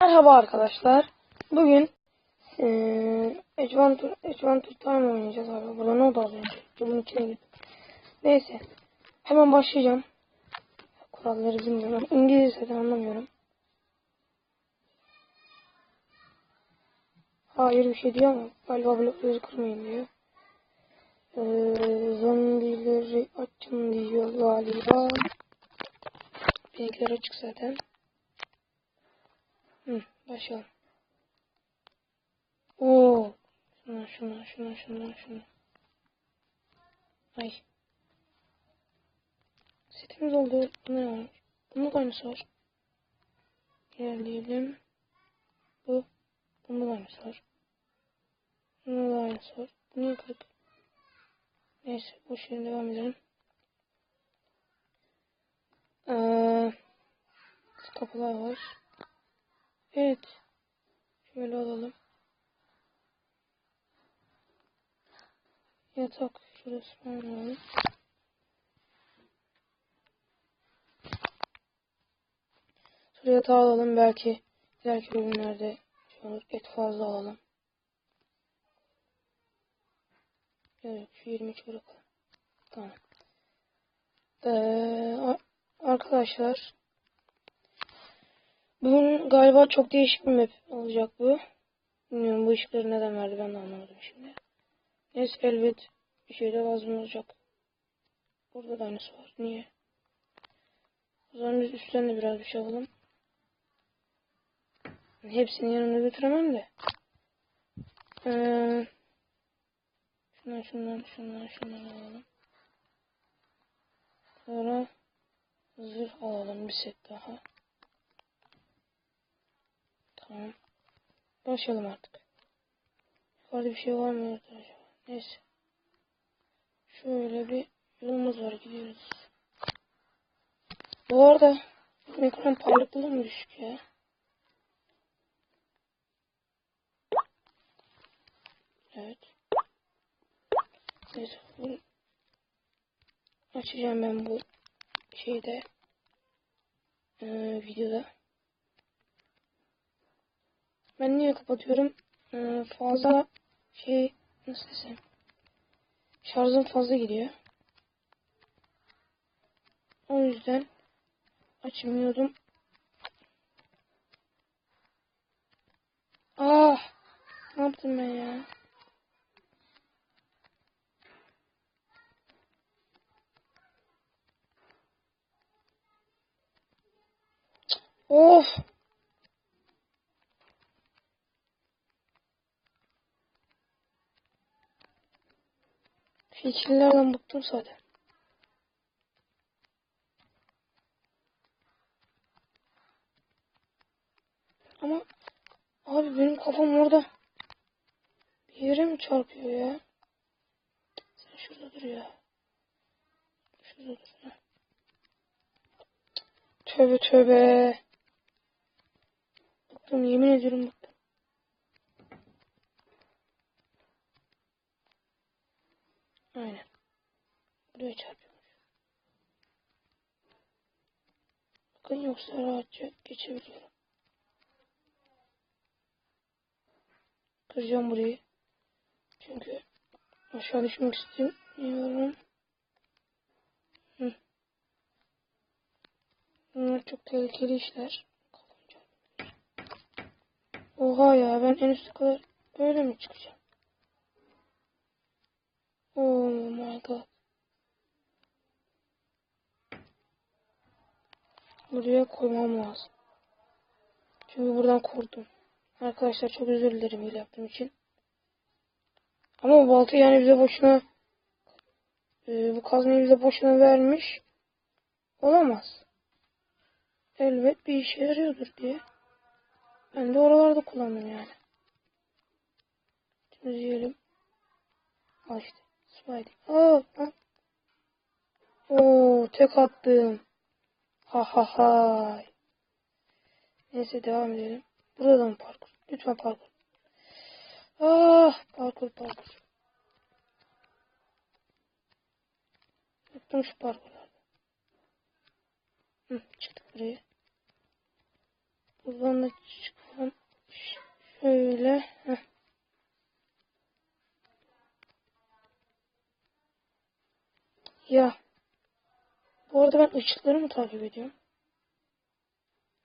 Merhaba arkadaşlar. Bugün eee Adventure, Adventure Time oynayacağız abi. Burada ne oldu az önce? Bunun içine girdim. Neyse. Hemen başlayacağım. Kuralları bilmiyorum. İngilizce de anlamıyorum. Hayır bir şey diyor ama galiba blokları kırmayın diyor. Eee zombileri açın diyor galiba. Benimkiler açık zaten. Hı, başlayalım. Oo. Şuna şuna şuna şuna şuna. Ay. Setimiz oldu. Bu ne olmuş? Bunun aynısı var. İlerleyelim. Bu. Da aynısı var. Bunda da aynısı var. Bu niye kırık? Neyse. Boş yerin devam edelim. Ee, kapılar var. Evet. Şöyle alalım. Yatak şurası alalım. Şuraya yatağı alalım. Belki ileriki bölümlerde şey olur. Et fazla alalım. Evet. Şu 23 bırakalım. Tamam. Ee, arkadaşlar bunun galiba çok değişik bir map olacak bu. Bilmiyorum bu ışıkları neden verdi ben de anlamadım şimdi. Neyse elbet bir şey de lazım olacak. Burada da aynısı var. Niye? O zaman biz üstten de biraz bir şey alalım. Hepsini yanımda götüremem de. Ee, şundan şundan şundan şundan alalım. Sonra zırh alalım bir set daha. Tamam. Başlayalım artık. Yukarıda bir şey var mı acaba? Neyse. Şöyle bir yolumuz var gidiyoruz. Bu arada ekran parlaklığı mı düşük ya? Evet. Neyse. Açacağım ben bu şeyde ee, videoda. Ben niye kapatıyorum? Ee, fazla şey nasıl desem şarjım fazla gidiyor. O yüzden açmıyordum. Ah! Ne yaptım ben ya? Of! Fikirlerden bıktım zaten. Ama abi benim kafam orada. Bir yere mi çarpıyor ya? Sen şurada dur ya. Şurada dur. Tövbe tövbe. Bıktım yemin ediyorum bıktım. Aynen. Buraya çarpıyormuş. Bakın yoksa rahatça geçebiliyorum. Kıracağım burayı. Çünkü aşağı düşmek istemiyorum. Bunlar çok tehlikeli işler. Oha ya ben en üstte kadar öyle mi çıkacağım? Oh my god. Buraya koymam lazım. Çünkü buradan korktum. Arkadaşlar çok özür dilerim öyle yaptığım için. Ama bu balta yani bize boşuna e, bu kazmayı bize boşuna vermiş olamaz. Elbet bir işe yarıyordur diye. Ben de oralarda kullandım yani. Şimdi diyelim. Al işte. Spidey. Aa, ha. Oo, tek attım. Ha ha ha. Neyse devam edelim. Burada da mı parkur? Lütfen parkur. Ah parkur parkur. Yaptım şu parkurlarda. Hı, çıktık buraya. Buradan da çık. Şöyle. Heh. Ya. Bu arada ben ışıkları mı takip ediyorum?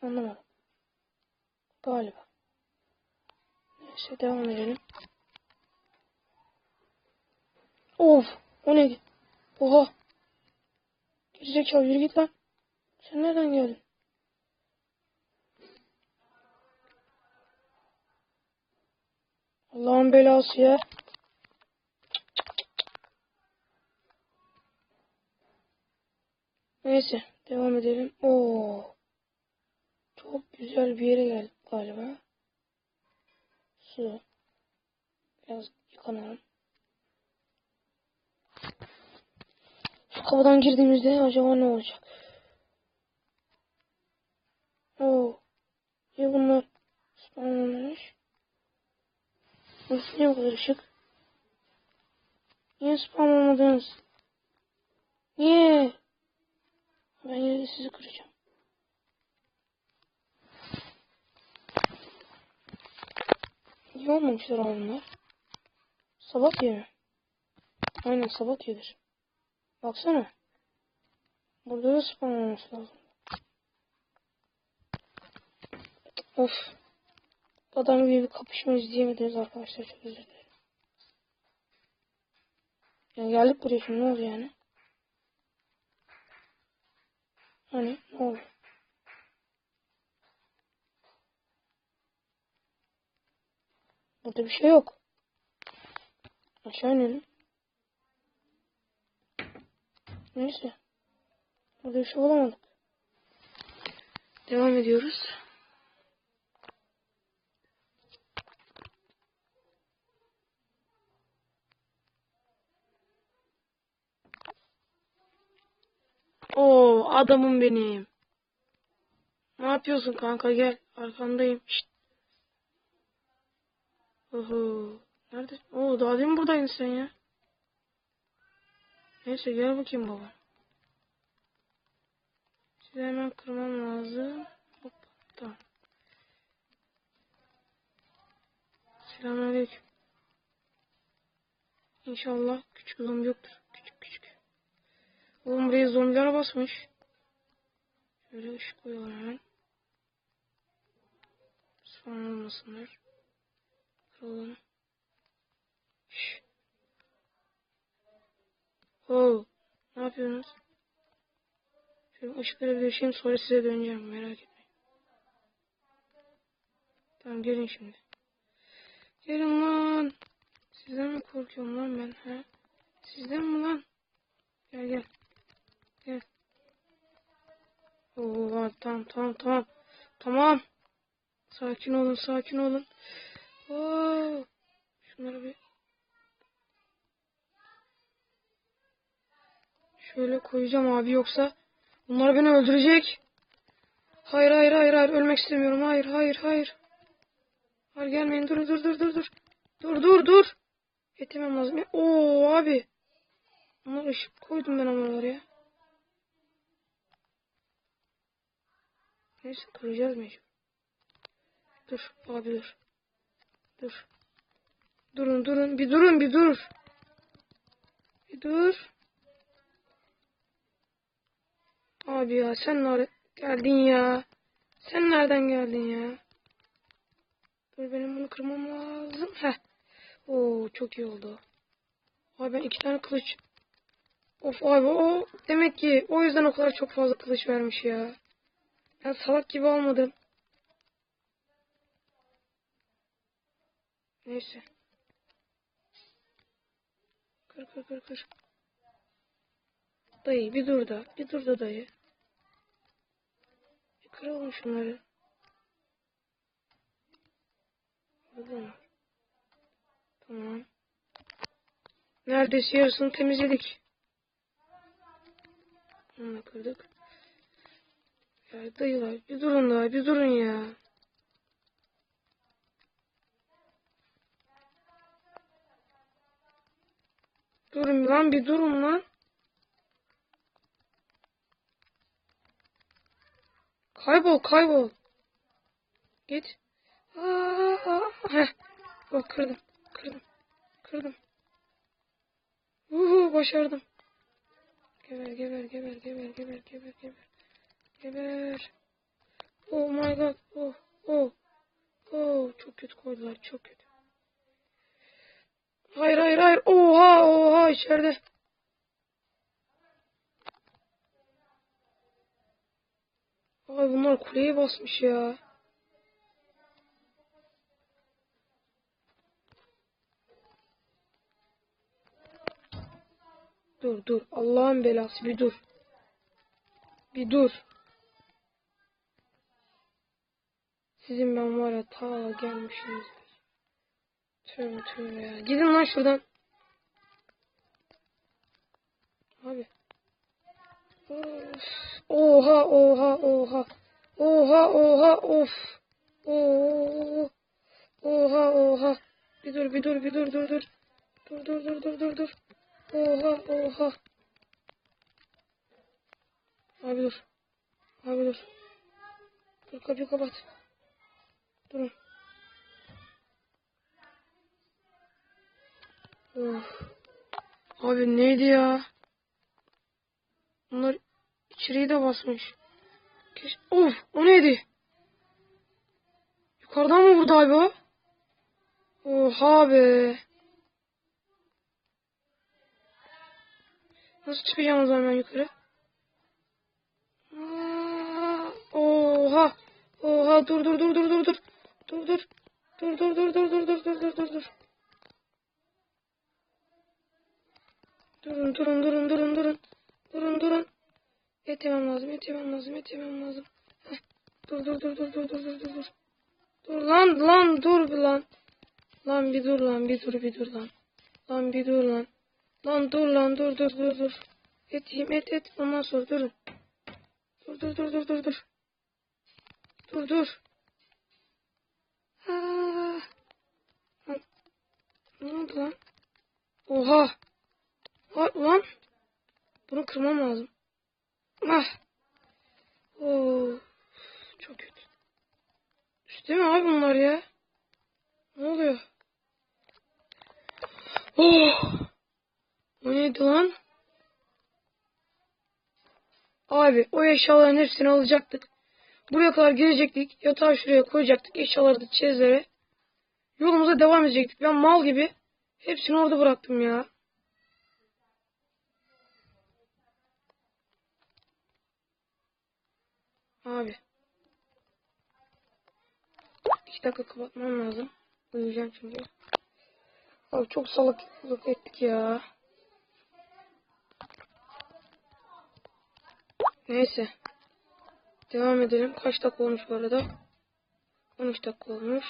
Anlamadım. Galiba. Neyse devam edelim. Of. O neydi? Oha. Gerizekalı yürü git lan. Sen nereden geldin? Allah'ın belası ya. Neyse devam edelim. Oo. Çok güzel bir yere geldik galiba. Su. Biraz yıkanalım. Şu kapıdan girdiğimizde acaba ne olacak? Oo. Niye bunlar spawnlanmış? Nasıl niye bu kadar ışık? Niye spawnlanmadınız? Niye? Ben sizi kıracağım. Niye olmamışlar bunlar? Sabah yeri. Aynen sabah yedir. Baksana. Burada da spawn olması lazım. Of. Adam gibi bir kapışma izleyemediniz arkadaşlar. Çok özür dilerim. Yani geldik buraya şimdi ne oluyor yani? Hani ne? Burada bir şey yok. Aşağı inelim. Neyse. Burada bir şey bulamadık. Devam ediyoruz. Oo adamım benim. Ne yapıyorsun kanka gel. Arkandayım. Şşt. Oho. Nerede? Oo daha demin buradaydın sen ya. Neyse gel bakayım baba. Sizi hemen kırmam lazım. Hop tamam. Selamünaleyküm. İnşallah küçük zombi yoktur. Küçük küçük. Oğlum buraya zombiler basmış. Şöyle ışık koyalım hemen. Spawn olmasınlar. Kıralım. Oo. Ne yapıyorsunuz? Şöyle ışıkları bir düşeyim sonra size döneceğim merak etmeyin. Tamam gelin şimdi. Gelin lan. Sizden mi korkuyorum lan ben ha? Sizden mi lan? Gel gel. Gel. Oo tamam tamam tamam. Sakin olun sakin olun. Oo. Şunları bir Şöyle koyacağım abi yoksa bunlar beni öldürecek. Hayır hayır hayır hayır ölmek istemiyorum. Hayır hayır hayır. Hayır gelmeyin dur dur dur dur dur. Dur dur dur. Yetemem lazım. Oo abi. Bunlar ışık koydum ben onları ya. Neyse kıracağız mecbur. Dur abi dur. Dur. Durun durun bir durun bir dur. Bir dur. Abi ya sen nerede geldin ya? Sen nereden geldin ya? Dur benim bunu kırmam lazım. Heh. Oo çok iyi oldu. Abi ben iki tane kılıç. Of abi o demek ki o yüzden o kadar çok fazla kılıç vermiş ya. Ben salak gibi olmadım. Neyse. Kır kır kır kır. Dayı bir dur da. Bir dur da dayı. Bir kıralım şunları. Burada mı? Tamam. Neredeyse yarısını temizledik. Da kırdık. Ya dayılar bir durun daha bir durun ya. Durun lan bir durun lan. Kaybol kaybol. Git. Aa, aa, heh. Bak kırdım. Kırdım. Kırdım. Uhu başardım. Geber geber geber geber geber. Geber. Oh my god. Oh oh. Oh çok kötü koydular çok kötü. Hayır hayır hayır. Oha oha içeride. Ay bunlar kuleye basmış ya. Dur dur. Allah'ın belası bir dur. Bir dur. Sizin ben var ya ta gelmişsiniz. Tövbe tövbe ya. Gidin lan şuradan. Abi. Of. Oha oha oha. Oha oha of. Oo. Oha oha. Bir dur bir dur bir dur dur dur. Dur dur dur dur dur dur. Oha oha. Abi dur. Abi dur. Dur kapıyı kapat. Durun. Of. Abi neydi ya? Bunlar içeriği de basmış. Keş of o neydi? Yukarıdan mı vurdu abi o? Oha be. Nasıl çıkacağım o zaman ben yukarı? Oha. Oha dur dur dur dur dur dur. Dur dur. Dur dur dur dur dur dur dur dur dur dur. Durun durun durun durun durun. Durun durun. Et yemem lazım et yemem lazım et yemem lazım. Heh. Dur dur dur dur dur dur dur dur dur. Dur lan lan dur bir lan. Lan bir dur lan bir dur bir dur lan. Lan bir dur lan. Lan dur lan dur dur dur dur. Et yiyeyim et et ondan sonra durun. Dur dur dur dur dur dur. Dur dur. Aa. Ne oldu lan? Oha. Ha, lan. Bunu kırmam lazım. Ah. Oo. Çok kötü. Üstte mi abi bunlar ya? Ne oluyor? Oh. O neydi lan? Abi o eşyaların hepsini alacaktık. Buraya kadar gelecektik. Yatağı şuraya koyacaktık. Eşyaları da çizlere. Yolumuza devam edecektik. Ben mal gibi hepsini orada bıraktım ya. Abi. İki dakika kapatmam lazım. Uyuyacağım çünkü. Abi çok salaklık ettik ya. Neyse. Devam edelim. Kaç dakika olmuş bu arada? 13 dakika olmuş.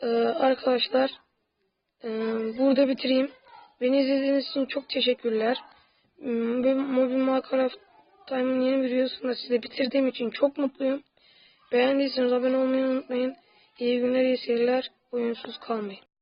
Ee, arkadaşlar e, burada bitireyim. Beni izlediğiniz için çok teşekkürler. Hmm, Mobil Minecraft Time'ın yeni bir videosunu da size bitirdiğim için çok mutluyum. Beğendiyseniz abone olmayı unutmayın. İyi günler, iyi seyirler. Oyunsuz kalmayın.